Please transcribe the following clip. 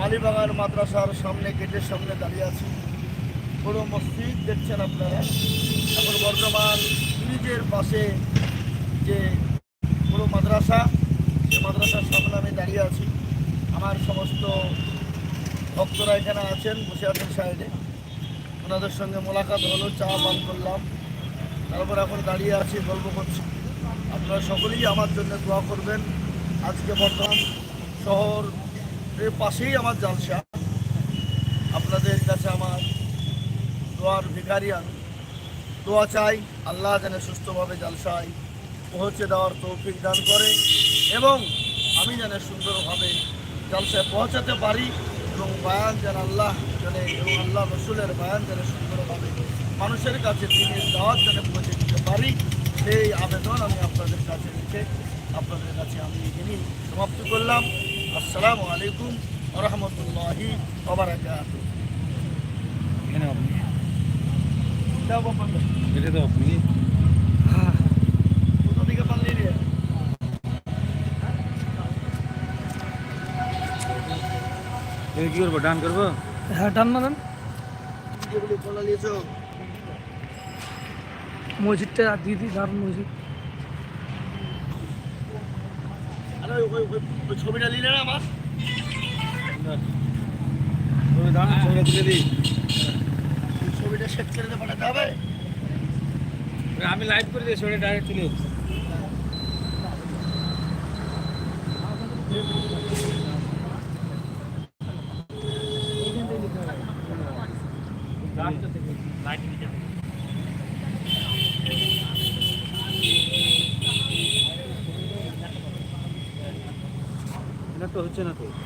মালিবাগান মাদ্রাসার সামনে, গেটের সামনে দাঁড়িয়ে আছি। পুরো মসজিদ দেখছেন আপনারা। এখন বর্তমান ব্রিজের পাশে যে পুরো মাদ্রাসা, সে মাদ্রাসার সামনে আমি দাঁড়িয়ে আছি। আমার সমস্ত ভক্তরা এখানে আছেন, বসে আছেন সাইডে। ওনাদের সঙ্গে মোলাকাত হলো, চা পান করলাম। তারপর এখন দাঁড়িয়ে আছি, গল্প করছি। আপনারা সকলেই আমার জন্য দোয়া করবেন। আজকে বর্তমান শহরের পাশেই আমার জালসা। আপনাদের কাছে আমার দোয়ার আমি দোয়া চাই, আল্লাহ যেন সুস্থভাবে জালসায় পৌঁছে দেওয়ার তৌফিক দান করে এবং আমি যেন সুন্দরভাবে জালসায় পৌঁছাতে পারি এবং বায়ান যেন আল্লাহ যেন, এবং আল্লাহ রসুলের বায়ান যেন সুন্দরভাবে মানুষের কাছে দিনের দাওয়াত যেন পৌঁছে দিতে পারি, সেই আবেদন আমি আপনাদের কাছে রেখে, আপনাদের কাছে আমি এখানেই সমাপ্ত করলাম। আসসালামু আলাইকুম রহমতুল্লাহি ওবরাকাত এটা তো আপনি? কোথা থেকে পারলি রে? এটা কি করব ডান করব? হ্যাঁ টান মারেন মসজিদটা দিয়ে দিই দারুণ মসজিদ। ওই ওই- ওই ছবিটা নিলে না আমার ছবিটা তুলে দিই। ছবিটা সেট করে দিয়ে পাঠাতে হবে। আমি লাইভ করে দিই ছবিটা ডাইরেক্ট তুলে এটা তো হচ্ছে না তো।